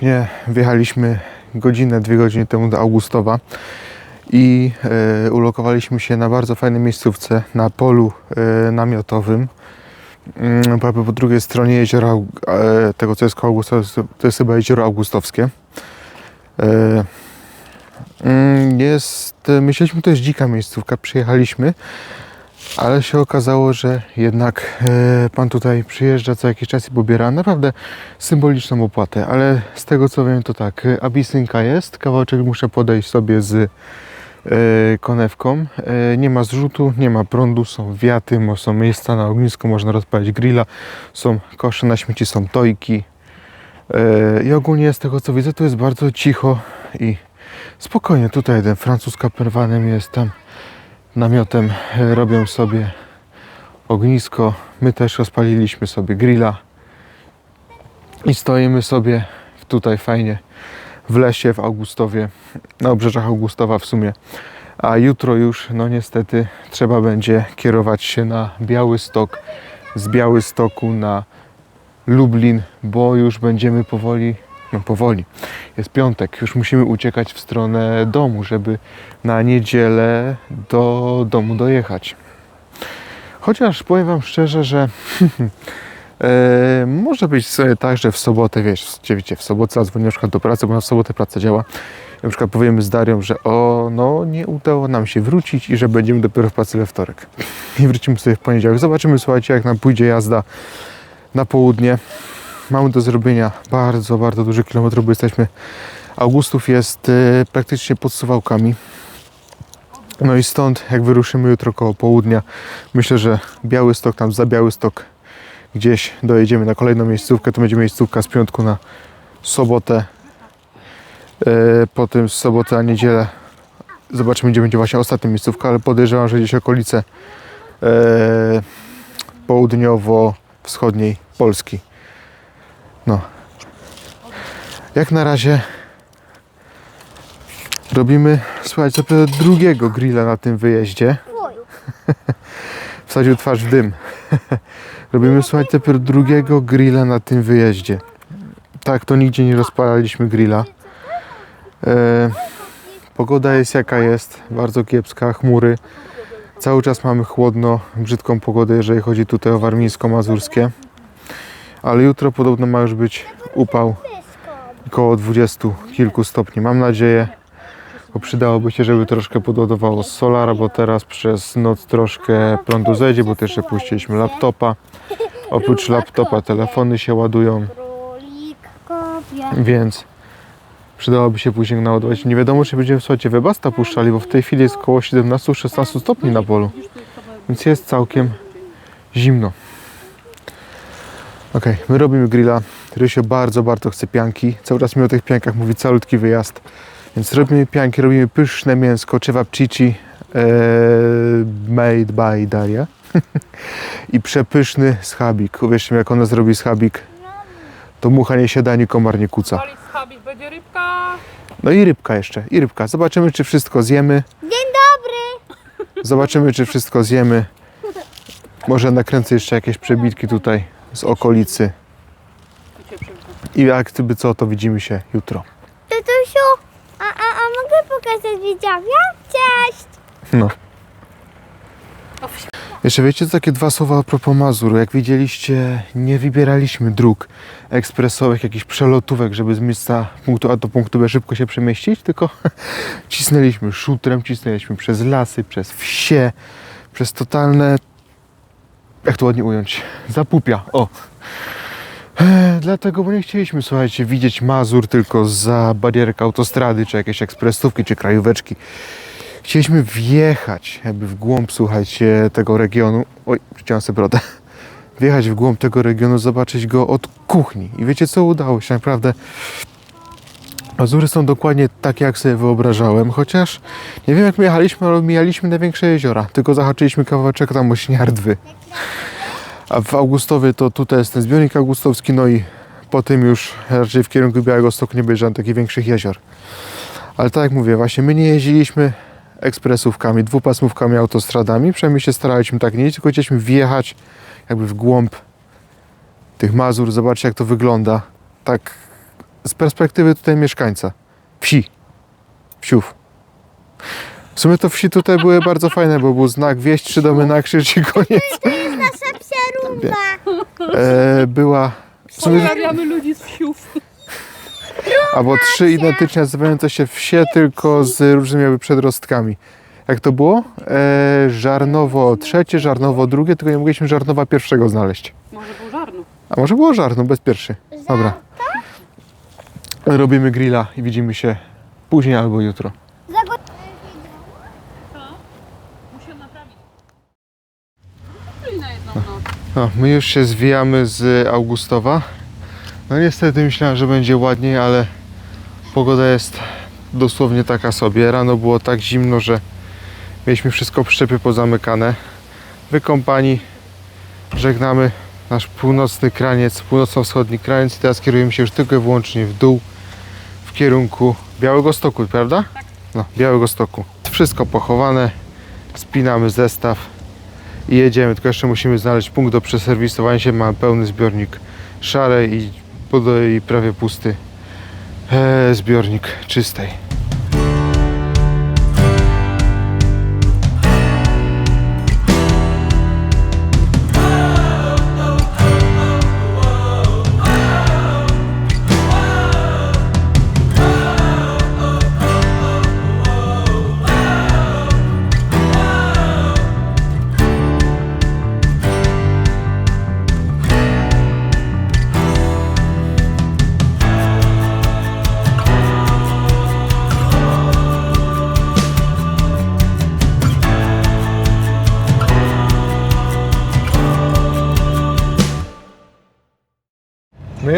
właśnie wjechaliśmy godzinę, dwie godziny temu do Augustowa i e, ulokowaliśmy się na bardzo fajnej miejscówce na polu e, namiotowym. Mm, po, po drugiej stronie jeziora Aug- e, tego, co jest koło Augustowa, to jest chyba jezioro Augustowskie. E, mm, jest, myśleliśmy, to jest dzika miejscówka, przyjechaliśmy, ale się okazało, że jednak e, pan tutaj przyjeżdża co jakiś czas i pobiera naprawdę symboliczną opłatę, ale z tego co wiem to tak, e, abisynka jest, kawałeczek muszę podejść sobie z e, konewką, nie ma zrzutu, nie ma prądu, są wiaty, są miejsca na ognisku, można rozpalić grilla, są kosze na śmieci, są tojki. I ogólnie z tego co widzę to jest bardzo cicho i spokojnie, tutaj jeden Francuz kaperwanem jest tam namiotem e, robią sobie ognisko. My też rozpaliliśmy sobie grilla i stoimy sobie tutaj fajnie w lesie w Augustowie, na obrzeżach Augustowa w sumie. A jutro już, no niestety, trzeba będzie kierować się na Białystok, z Białystoku na Lublin, bo już będziemy powoli, no powoli, jest piątek, już musimy uciekać w stronę domu, żeby na niedzielę do domu dojechać. Chociaż powiem Wam szczerze, że e, może być sobie tak, że w sobotę, wiesz, wiecie, w sobotę zadzwonię na przykład do pracy, bo na sobotę praca działa. Na przykład powiemy z Darią, że o, no nie udało nam się wrócić i że będziemy dopiero w pracy we wtorek. I wrócimy sobie w poniedziałek. Zobaczymy, słuchajcie, jak nam pójdzie jazda na południe. Mamy do zrobienia bardzo, bardzo duży kilometr, bo jesteśmy Augustów jest e, praktycznie pod Suwałkami. No i stąd, jak wyruszymy jutro koło południa, myślę, że Białystok, tam za Białystok gdzieś dojedziemy na kolejną miejscówkę. To będzie miejscówka z piątku na sobotę. E, potem z soboty na niedzielę zobaczymy, gdzie będzie właśnie ostatnia miejscówka, ale podejrzewam, że gdzieś okolice e, południowo-wschodniej Polski. No. Jak na razie robimy, słuchajcie, dopiero drugiego grilla na tym wyjeździe. Wsadził twarz w dym. Robimy, słuchajcie, dopiero drugiego grilla na tym wyjeździe. Tak, to nigdzie nie rozpalaliśmy grilla. E, pogoda jest jaka jest, bardzo kiepska, chmury. Cały czas mamy chłodno, brzydką pogodę, jeżeli chodzi tutaj o warmińsko-mazurskie. Ale jutro podobno ma już być upał około 20 kilku stopni. Mam nadzieję, bo przydałoby się, żeby troszkę podładowało z solara, bo teraz przez noc troszkę prądu zejdzie, bo też puściliśmy laptopa. Oprócz laptopa telefony się ładują, więc przydałoby się później naładować. Nie wiadomo, czy będziemy, słuchajcie, webasta puszczali, bo w tej chwili jest około 17-16 stopni na polu, więc jest całkiem zimno. Ok, my robimy grilla. Rysio bardzo, bardzo chce pianki. Cały czas mi o tych piankach mówi calutki wyjazd. Więc robimy pianki, robimy pyszne mięsko, cevapcici e, made by Daria. I przepyszny schabik. Uwierzcie mi, jak ona zrobi schabik, to mucha nie siada, ani komar nie kuca. Schabik, będzie rybka. No i rybka jeszcze, i rybka. Zobaczymy, czy wszystko zjemy. Dzień dobry. Zobaczymy, czy wszystko zjemy. Może nakręcę jeszcze jakieś przebitki tutaj z okolicy. I jak gdyby co, to widzimy się jutro. Tatusiu, a, a, a mogę pokazać widzowie? Cześć. No. Jeszcze wiecie, co takie dwa słowa a propos Mazur. Jak widzieliście, nie wybieraliśmy dróg ekspresowych, jakichś przelotówek, żeby z miejsca punktu A do punktu B szybko się przemieścić, tylko cisnęliśmy szutrem, cisnęliśmy przez lasy, przez wsie, przez totalne, jak to ładnie ująć, zapupia. O! Dlatego, bo nie chcieliśmy, słuchajcie, widzieć Mazur tylko za barierkę autostrady, czy jakieś ekspresówki, czy krajóweczki. Chcieliśmy wjechać jakby w głąb, słuchajcie, tego regionu. Oj, przyciąłem sobie brodę. Wjechać w głąb tego regionu, zobaczyć go od kuchni. I wiecie co? Udało się naprawdę. Azury są dokładnie takie, jak sobie wyobrażałem, chociaż nie wiem jak my jechaliśmy, ale mijaliśmy największe jeziora. Tylko zahaczyliśmy kawałeczek tam o śniardwy. A w Augustowie to tutaj jest ten zbiornik augustowski, no i po tym już raczej w kierunku Białego Stoku nie będzie takich większych jezior. Ale tak jak mówię, właśnie my nie jeździliśmy ekspresówkami, dwupasmówkami, autostradami. Przynajmniej się staraliśmy tak nie, tylko chcieliśmy wjechać jakby w głąb tych Mazur, zobaczyć jak to wygląda. Tak z perspektywy tutaj mieszkańca. Wsi. Wsiów. W sumie to wsi tutaj były bardzo fajne, bo był znak wieść, trzy domy na krzyż i koniec. Nasza psia rumba. E, była w sumie, Pozdrawiamy ludzi z wsiów. albo trzy identycznie nazywające się wsie, tylko z różnymi jakby przedrostkami. Jak to było? E, Żarnowo trzecie, Żarnowo drugie, tylko nie mogliśmy Żarnowa pierwszego znaleźć. Może był żarnu. A może było Żarno, bez pierwszy. Dobra. Robimy grilla i widzimy się później albo jutro. Zago- Muszę naprawić. Czyli na jedną noc. No, my już się zwijamy z Augustowa. No niestety myślałem, że będzie ładniej, ale pogoda jest dosłownie taka sobie. Rano było tak zimno, że mieliśmy wszystko przyczepy pozamykane. Wykąpani. Żegnamy nasz północny kraniec, północno-wschodni kraniec i teraz kierujemy się już tylko i wyłącznie w dół w kierunku Białego Stoku, prawda? No, Białego Stoku. Wszystko pochowane. Spinamy zestaw i jedziemy, tylko jeszcze musimy znaleźć punkt do przeserwisowania się. Mamy pełny zbiornik szarej i, i prawie pusty e, zbiornik czystej.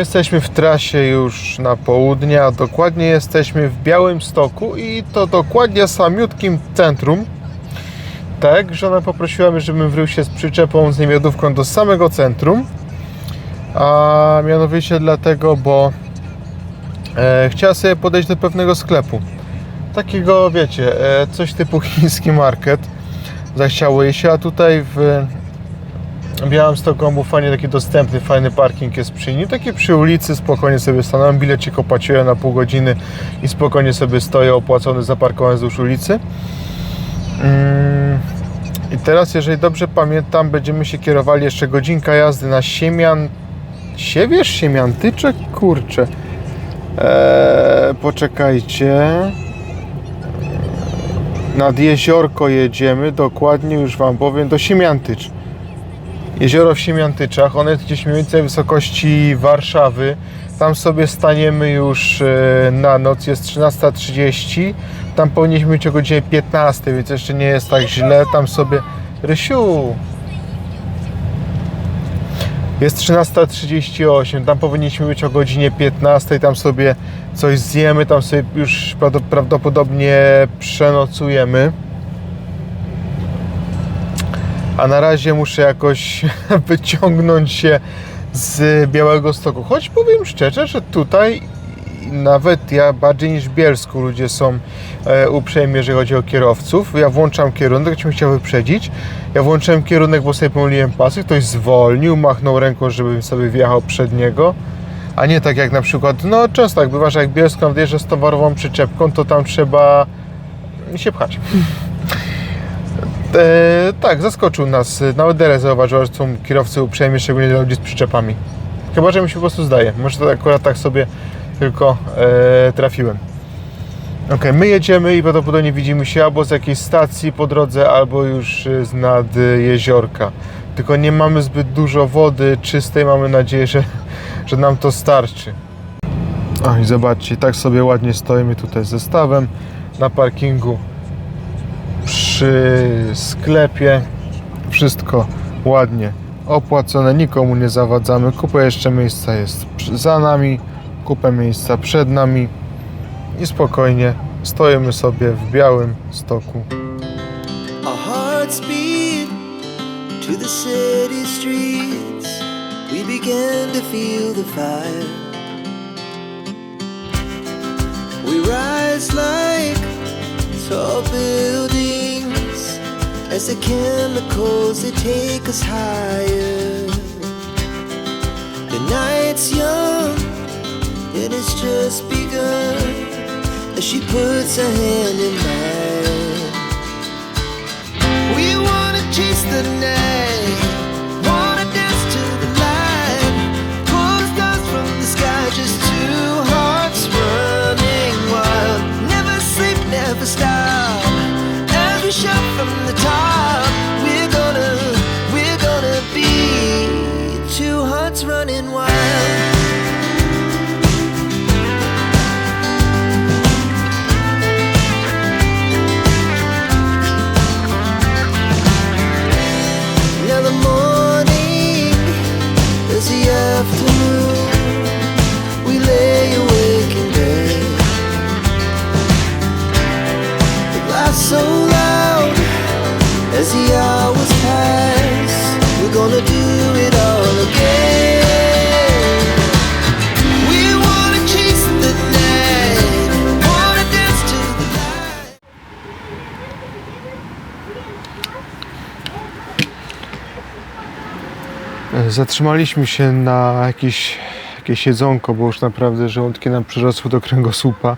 Jesteśmy w trasie już na południe, a dokładnie jesteśmy w Białym Stoku i to dokładnie samiutkim centrum. Tak, żona poprosiła mnie, żebym wrył się z przyczepą, z niemiodówką do samego centrum. A mianowicie dlatego, bo e, chciała sobie podejść do pewnego sklepu. Takiego, wiecie, e, coś typu chiński market. Zachciało jej się, a tutaj w Białymstoku był fajnie taki dostępny, fajny parking jest przy nim. Taki przy ulicy, spokojnie sobie stanąłem, bilecik opłaciłem na pół godziny i spokojnie sobie stoję opłacony, zaparkowany wzdłuż ulicy. Mm, I teraz, jeżeli dobrze pamiętam, będziemy się kierowali jeszcze godzinka jazdy na Siemian... Siewierz? Siemiantyczek? Kurczę. Eee, poczekajcie. Nad jeziorko jedziemy, dokładnie już Wam powiem, do Siemiantycz. Jezioro w Siemiantyczach, one gdzieś mniej więcej wysokości Warszawy. Tam sobie staniemy już e, na noc, jest 13.30. Tam powinniśmy być o godzinie 15, więc jeszcze nie jest tak źle. Tam sobie... Rysiu! Jest 13.38, tam powinniśmy być o godzinie 15, tam sobie coś zjemy, tam sobie już prawdo- prawdopodobnie przenocujemy. A na razie muszę jakoś wyciągnąć się z Białego Stoku. Choć powiem szczerze, że tutaj nawet ja bardziej niż w Bielsku ludzie są e, uprzejmi, jeżeli chodzi o kierowców. Ja włączam kierunek, ktoś mi chciał wyprzedzić. Ja włączyłem kierunek, bo sobie pomyliłem pasy. Ktoś zwolnił, machnął ręką, żebym sobie wjechał przed niego. A nie tak jak na przykład, no często tak bywa, że jak Bielsko wjeżdża z towarową przyczepką, to tam trzeba się pchać. E, tak, zaskoczył nas. Nawet Dere zauważyła, że są kierowcy uprzejmi, szczególnie dla ludzi z przyczepami. Chyba, że mi się po prostu zdaje. Może to akurat tak sobie tylko e, trafiłem. Ok, my jedziemy i prawdopodobnie widzimy się albo z jakiejś stacji po drodze, albo już e, z nad jeziorka. Tylko nie mamy zbyt dużo wody czystej, mamy nadzieję, że, że nam to starczy. O i zobaczcie, tak sobie ładnie stoimy tutaj z zestawem na parkingu przy sklepie. Wszystko ładnie opłacone, nikomu nie zawadzamy. Kupę jeszcze miejsca jest za nami, kupę miejsca przed nami i spokojnie stoimy sobie w białym stoku. To the city streets. We began to feel the fire. We rise like tall buildings as the chemicals they take us higher. The night's young and it's just begun. As she puts her hand in mine, we wanna chase the night, wanna dance to the light, pull stars from the sky, just two hearts running wild. Never sleep, never stop. As we shout from the top, Zatrzymaliśmy się na jakieś, jakieś jedzonko, bo już naprawdę żołądki nam przyrosły do kręgosłupa. E,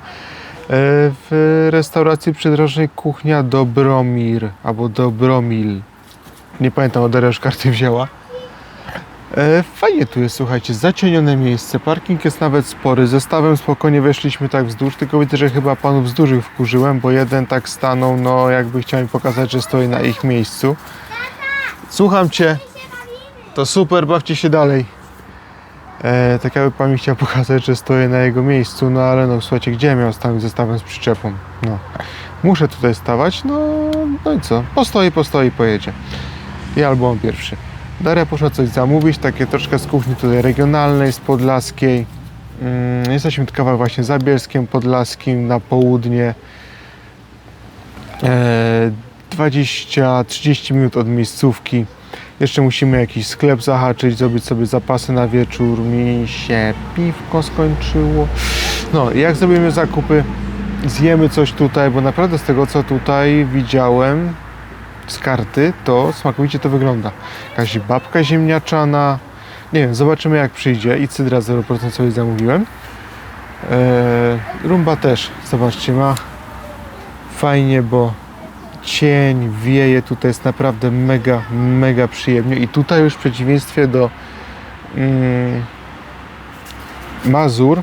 W restauracji przydrożnej kuchnia Dobromir albo Dobromil. Nie pamiętam, od już karty wzięła. E, Fajnie tu jest, słuchajcie, zacienione miejsce. Parking jest nawet spory. Zestawem spokojnie weszliśmy tak wzdłuż, tylko widzę, że chyba panów wzdłuż ich wkurzyłem, bo jeden tak stanął, no jakby chciał mi pokazać, że stoi na ich miejscu. Słucham cię. To super, bawcie się dalej. E, tak jakby pan mi chciał pokazać, że stoję na jego miejscu, no ale no słuchajcie, gdzie ja miał stanąć zestawem z przyczepą? No. Muszę tutaj stawać, no, no i co? Postoi, postoi, pojedzie. I albo on pierwszy. Daria poszła coś zamówić, takie troszkę z kuchni tutaj regionalnej, z podlaskiej. Mm, jesteśmy kawałek właśnie za Bielskiem Podlaskim na południe. E, 20-30 minut od miejscówki. Jeszcze musimy jakiś sklep zahaczyć, zrobić sobie zapasy na wieczór. Mi się piwko skończyło. No, jak zrobimy zakupy, zjemy coś tutaj, bo naprawdę z tego co tutaj widziałem z karty, to smakowicie to wygląda. Jakaś babka ziemniaczana. Nie wiem, zobaczymy jak przyjdzie. I cydra 0% sobie zamówiłem. Eee, rumba też, zobaczcie, ma fajnie, bo cień wieje, tutaj jest naprawdę mega, mega przyjemnie i tutaj już w przeciwieństwie do mm, Mazur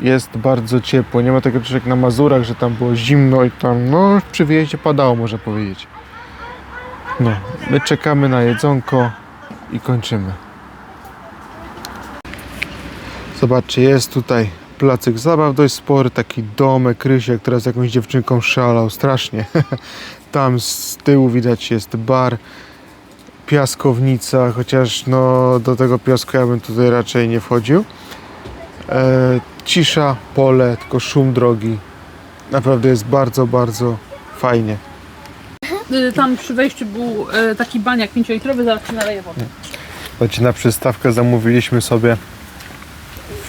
jest bardzo ciepło, nie ma czegoś jak na Mazurach, że tam było zimno i tam no przy wyjeździe padało można powiedzieć. No, my czekamy na jedzonko i kończymy. Zobaczcie, jest tutaj placyk zabaw dość spory, taki domek, Rysiek, która z jakąś dziewczynką szalał strasznie. Tam z tyłu widać jest bar, piaskownica, chociaż no do tego piasku ja bym tutaj raczej nie wchodził. E, cisza, pole, tylko szum drogi. Naprawdę jest bardzo, bardzo fajnie. Y, Tam przy wejściu był y, taki baniak 5-litrowy, zaraz ci naleję wodę. Słuchajcie, na przystawkę zamówiliśmy sobie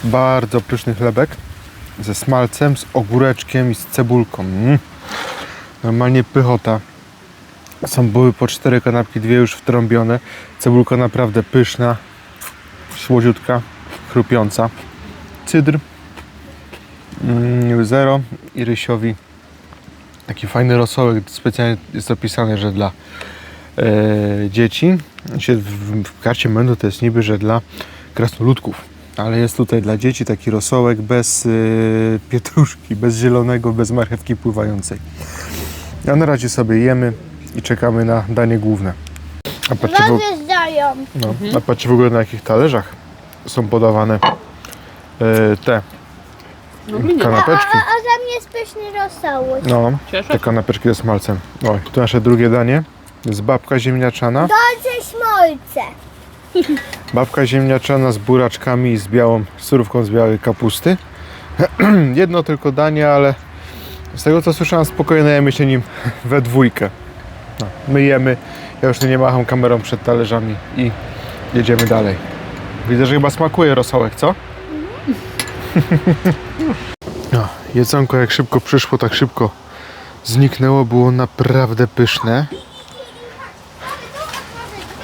bardzo pyszny chlebek ze smalcem, z ogóreczkiem i z cebulką. Mm. Normalnie pychota. Są były po cztery kanapki, dwie już wtrąbione. Cebulka naprawdę pyszna, słodziutka, chrupiąca. Cydr mm, zero i rysiowi taki fajny rosołek. Specjalnie jest opisane, że dla e, dzieci. W, w karcie menu to jest niby, że dla krasnoludków. Ale jest tutaj dla dzieci taki rosołek bez y, pietruszki, bez zielonego, bez marchewki pływającej. A na razie sobie jemy i czekamy na danie główne. A patrzcie, w, no, a patrzcie w ogóle na jakich talerzach są podawane y, te No i nie. A, a, kanapeczki. a za mnie jest pyszny rosołek. No, Cieszę te się. kanapeczki ze smalcem. Oj, tu nasze drugie danie. Jest babka ziemniaczana. Dobrze smolce. Babka ziemniaczana z buraczkami i z białą surówką z białej kapusty. Jedno tylko danie, ale z tego co słyszałem spokojnie najemy się nim we dwójkę. No, my jemy, ja już nie macham kamerą przed talerzami i jedziemy dalej. Widzę, że chyba smakuje rosołek, co? No, jedzonko jak szybko przyszło, tak szybko zniknęło, było naprawdę pyszne.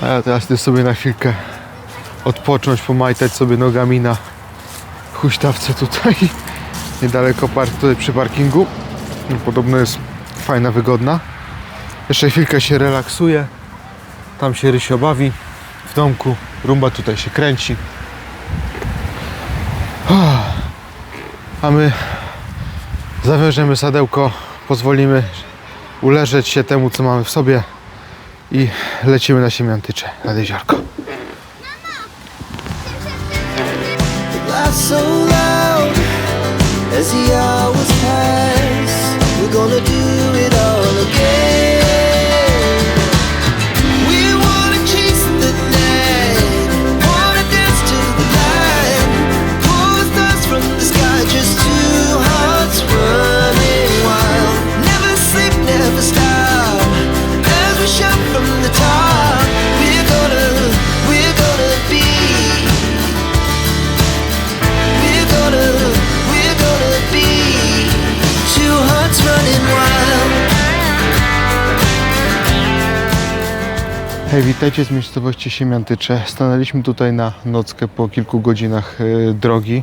A ja teraz idę sobie na chwilkę odpocząć, pomajtać sobie nogami na huśtawce tutaj. Niedaleko park tutaj przy parkingu. No, Podobno jest fajna, wygodna. Jeszcze chwilkę się relaksuje. Tam się Rysio bawi w domku. Rumba tutaj się kręci. A my zawiążemy sadełko, pozwolimy uleżeć się temu, co mamy w sobie i lecimy na Siemiantycze, nad jeziorko. So as the hours pass. Gonna do it all again. Witajcie z miejscowości Siemiantycze. Stanęliśmy tutaj na nockę po kilku godzinach e, drogi.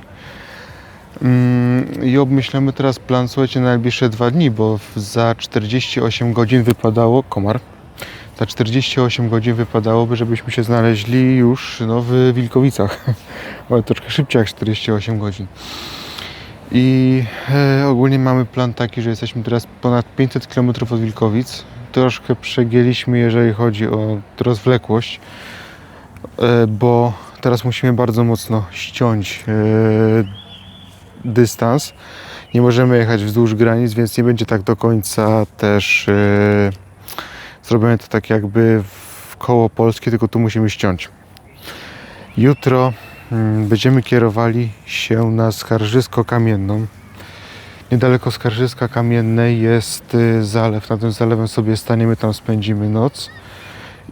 Mm, I obmyślamy teraz plan, słuchajcie, na najbliższe dwa dni, bo za 48 godzin wypadało, komar, za 48 godzin wypadałoby, żebyśmy się znaleźli już no, w Wilkowicach. Ale troszkę szybciej jak 48 godzin. I e, ogólnie mamy plan taki, że jesteśmy teraz ponad 500 km od Wilkowic. Troszkę przegięliśmy, jeżeli chodzi o rozwlekłość, e, bo teraz musimy bardzo mocno ściąć e, dystans. Nie możemy jechać wzdłuż granic, więc nie będzie tak do końca też e, zrobione to tak jakby w koło Polskie, tylko tu musimy ściąć. Jutro mm, będziemy kierowali się na Skarżysko Kamienną. Niedaleko Skarżyska Kamiennej jest y, zalew. Na tym zalewem sobie staniemy, tam spędzimy noc.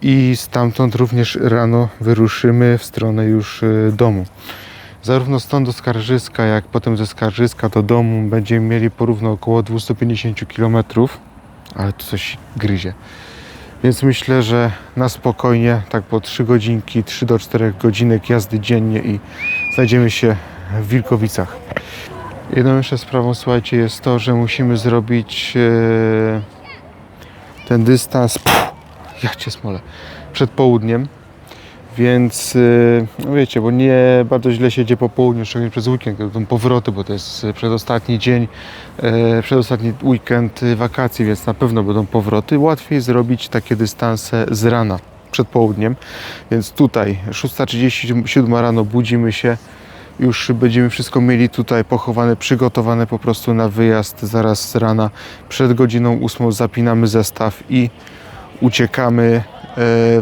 I stamtąd również rano wyruszymy w stronę już y, domu. Zarówno stąd do Skarżyska, jak potem ze Skarżyska do domu będziemy mieli porówno około 250 km, ale tu coś gryzie. Więc myślę, że na spokojnie, tak po 3 godzinki, 3 do 4 godzinek jazdy dziennie i znajdziemy się w Wilkowicach. Jedną jeszcze sprawą, słuchajcie, jest to, że musimy zrobić e, ten dystans, ja cię smolę, przed południem. Więc, e, no wiecie, bo nie bardzo źle się dzieje po południu, szczególnie przez weekend, będą powroty, bo to jest przedostatni dzień, e, przedostatni weekend wakacji, więc na pewno będą powroty. Łatwiej zrobić takie dystanse z rana, przed południem. Więc tutaj 6.37 rano budzimy się, już będziemy wszystko mieli tutaj pochowane, przygotowane po prostu na wyjazd zaraz z rana. Przed godziną 8 zapinamy zestaw i uciekamy e,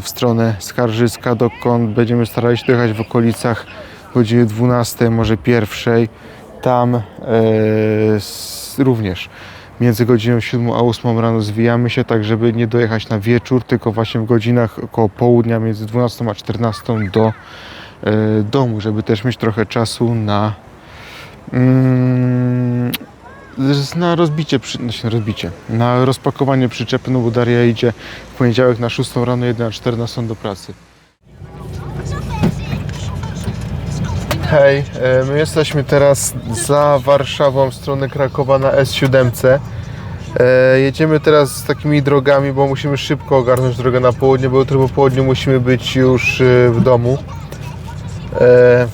w stronę Skarżyska, dokąd będziemy starali się dojechać w okolicach godziny 12, może pierwszej. Tam e, również między godziną 7 a 8 rano zwijamy się, tak żeby nie dojechać na wieczór, tylko właśnie w godzinach około południa, między 12 a 14 do domu, żeby też mieć trochę czasu na mm, z- na rozbicie, znaczy na rozbicie, na rozpakowanie przyczepy, no bo Daria idzie w poniedziałek na 6 rano, jedna na 14 do pracy. Hej, e, my jesteśmy teraz za Warszawą w stronę Krakowa na S7. E, Jedziemy teraz takimi drogami, bo musimy szybko ogarnąć drogę na południe, bo jutro po południu musimy być już e, w domu. E,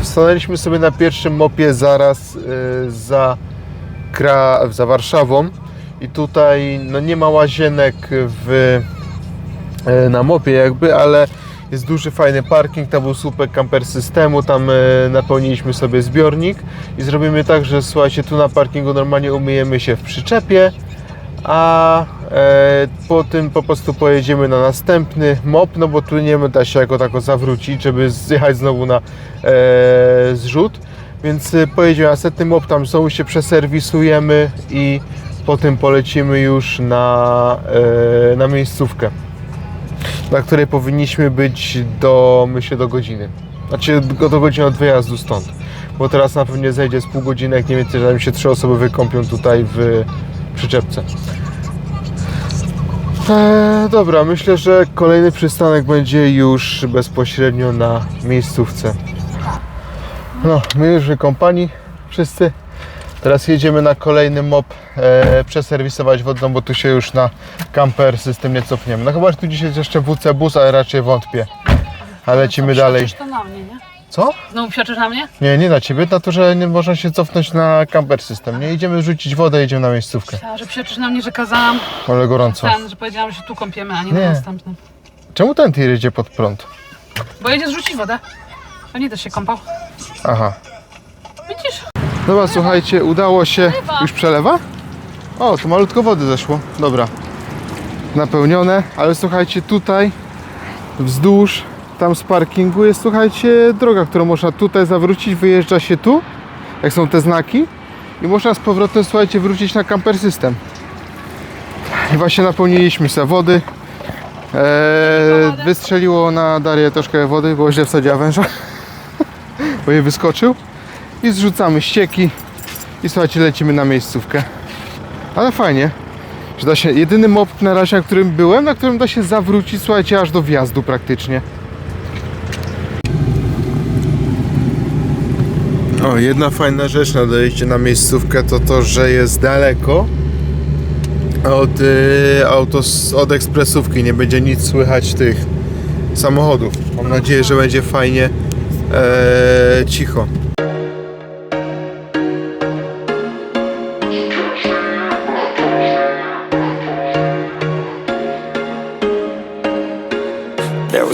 e, Stanęliśmy sobie na pierwszym mopie zaraz e, za, za Warszawą. I tutaj no nie ma łazienek w, na mopie jakby, ale jest duży fajny parking, tam był słupek camper systemu, tam napełniliśmy sobie zbiornik. I zrobimy tak, że słuchajcie, tu na parkingu normalnie umyjemy się w przyczepie, a po tym po prostu pojedziemy na następny mop, no bo tu nie da się jako tako zawrócić, żeby zjechać znowu na e, zrzut, więc e, pojedziemy na następny mop, tam znowu się przeserwisujemy i potem polecimy już na, e, na miejscówkę, na której powinniśmy być do, myślę, do godziny. Znaczy do, do godziny od wyjazdu stąd, bo teraz na pewno zejdzie z pół godziny, jak nie więcej, zanim się trzy osoby wykąpią tutaj w przyczepce. Eee, dobra, myślę, że kolejny przystanek będzie już bezpośrednio na miejscówce. No, my już wykąpani wszyscy. Teraz jedziemy na kolejny mop e, przeserwisować wodną, bo tu się już na camper system nie cofniemy. No chyba, że tu dzisiaj jest jeszcze WC bus, ale raczej wątpię. A lecimy dalej. To na mnie, nie? Co? Znowu psiaczysz na mnie? Nie, nie na ciebie, na to, że nie można się cofnąć na camper system. Nie idziemy rzucić wodę, jedziemy na miejscówkę. Myślałam, że psiaczysz na mnie, że kazałam Ale gorąco. ten, że powiedziałam, że się tu kąpiemy, a nie, Nie. na następnym. Czemu ten tir jedzie pod prąd? Bo jedzie zrzucić wodę. A nie też się kąpał. Aha. Widzisz? Dobra, słuchajcie, udało się. Już przelewa? O, to malutko wody zeszło. Dobra. Napełnione, ale słuchajcie, tutaj wzdłuż tam z parkingu jest, słuchajcie, droga, którą można tutaj zawrócić, wyjeżdża się tu, jak są te znaki i można z powrotem, słuchajcie, wrócić na camper system. I właśnie napełniliśmy sobie wody. Eee, wystrzeliło na Darię troszkę wody, bo źle wsadziła węża, bo jej wyskoczył i zrzucamy ścieki i słuchajcie, lecimy na miejscówkę. Ale fajnie, że da się, jedyny mop na razie, na którym byłem, na którym da się zawrócić, słuchajcie, aż do wjazdu praktycznie. O, jedna fajna rzecz na dojście na miejscówkę to to, że jest daleko od, y, autos, od ekspresówki, nie będzie nic słychać tych samochodów. Mam nadzieję, że będzie fajnie e, cicho.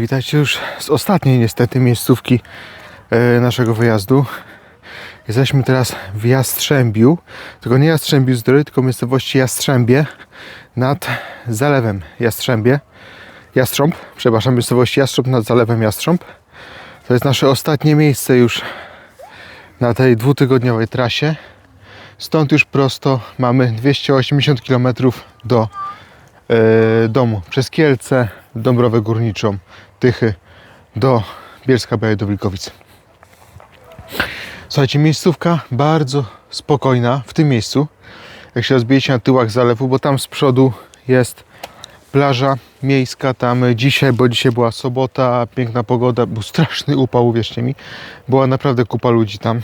Witajcie już z ostatniej niestety miejscówki e, naszego wyjazdu. Jesteśmy teraz w Jastrzębiu, tylko nie Jastrzębiu Zdroju, tylko miejscowości Jastrzębie nad zalewem Jastrzębie. Jastrząb, przepraszam, miejscowości Jastrząb nad zalewem Jastrząb. To jest nasze ostatnie miejsce już na tej dwutygodniowej trasie. Stąd już prosto mamy 280 km do e, domu. Przez Kielce, Dąbrowę Górniczą, Tychy do Bielska Białej do Wilkowic. Słuchajcie, miejscówka bardzo spokojna w tym miejscu. Jak się rozbijecie na tyłach zalewu, bo tam z przodu jest plaża miejska. Tam dzisiaj, bo dzisiaj była sobota, piękna pogoda, był straszny upał, uwierzcie mi. Była naprawdę kupa ludzi tam.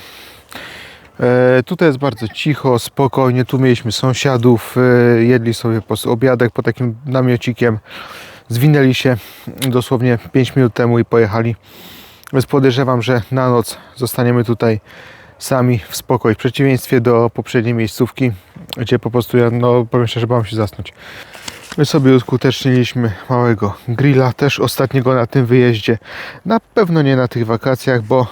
E, tutaj jest bardzo cicho, spokojnie. Tu mieliśmy sąsiadów, e, jedli sobie po obiadek pod takim namiocikiem. Zwinęli się dosłownie 5 minut temu i pojechali. Więc podejrzewam, że na noc zostaniemy tutaj sami w spokoju. W przeciwieństwie do poprzedniej miejscówki, gdzie po prostu ja, no powiem szczerze, bałem się zasnąć. My sobie uskuteczniliśmy małego grilla, też ostatniego na tym wyjeździe. Na pewno nie na tych wakacjach, bo,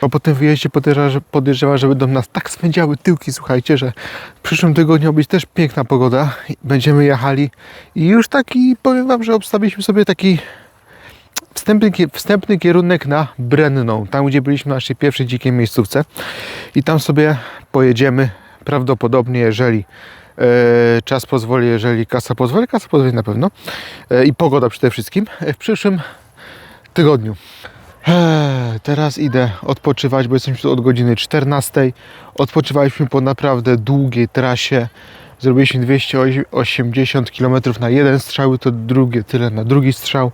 bo po tym wyjeździe podejrzewam, że, podejrzewam, że będą nas tak spędziały tyłki, słuchajcie, że w przyszłym tygodniu być też piękna pogoda. Będziemy jechali i już taki, powiem Wam, że obstawiliśmy sobie taki wstępny, wstępny kierunek na Brenną, tam gdzie byliśmy na naszej pierwszej dzikiej miejscówce i tam sobie pojedziemy prawdopodobnie, jeżeli e, czas pozwoli, jeżeli kasa pozwoli, kasa pozwoli na pewno e, i pogoda przede wszystkim, w przyszłym tygodniu. Eee, Teraz idę odpoczywać, bo jesteśmy tu od godziny 14. Odpoczywaliśmy po naprawdę długiej trasie. Zrobiliśmy 280 km na jeden strzał, to drugie tyle na drugi strzał.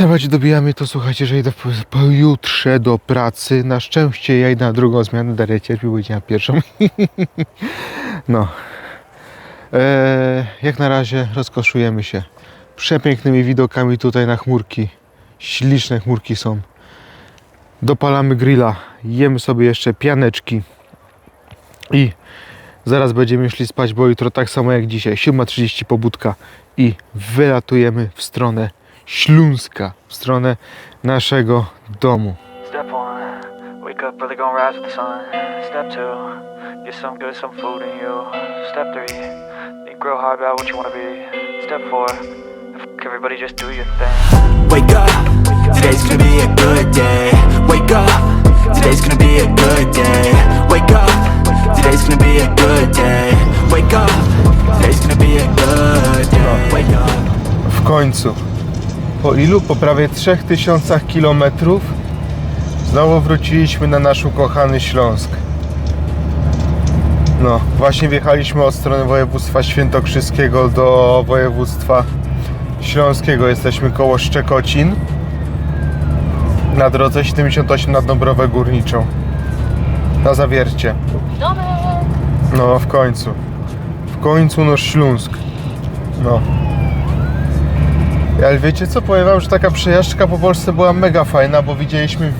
Nawet dobijamy to, słuchajcie, że idę po- pojutrze do pracy. Na szczęście ja idę na drugą zmianę, Daria cierpi, bo idzie na pierwszą. no. Eee, jak na razie rozkoszujemy się przepięknymi widokami tutaj na chmurki. Śliczne chmurki są. Dopalamy grilla, jemy sobie jeszcze pianeczki i Zaraz będziemy szli spać, bo jutro tak samo jak dzisiaj. 7.30 pobudka i wylatujemy w stronę Śląska, w stronę naszego domu. Step one, wake up gonna rise with the sun. Step two, get some good, some food in you. Step three, think real hard about what you wanna be. Step four, everybody, just do your thing. Wake up, today's gonna be a good day. Wake up, today's gonna be a good day. Wake up, today's gonna be a good day. Wake up, today's gonna be a good day. Wake up. W końcu, po ilu? Po prawie 3000 kilometrów znowu wróciliśmy na nasz ukochany Śląsk. No, właśnie wjechaliśmy od strony województwa świętokrzyskiego do województwa śląskiego. Jesteśmy koło Szczekocin na drodze 78 nad Dąbrowę Górniczą. Na zawiercie. No, w końcu. W końcu no Śląsk. No. Ale wiecie co, powiem wam, że taka przejażdżka po Polsce była mega fajna, bo widzieliśmy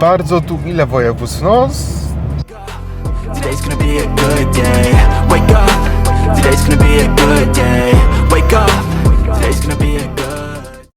bardzo tu ile województw. No, z- Today's today's gonna be a good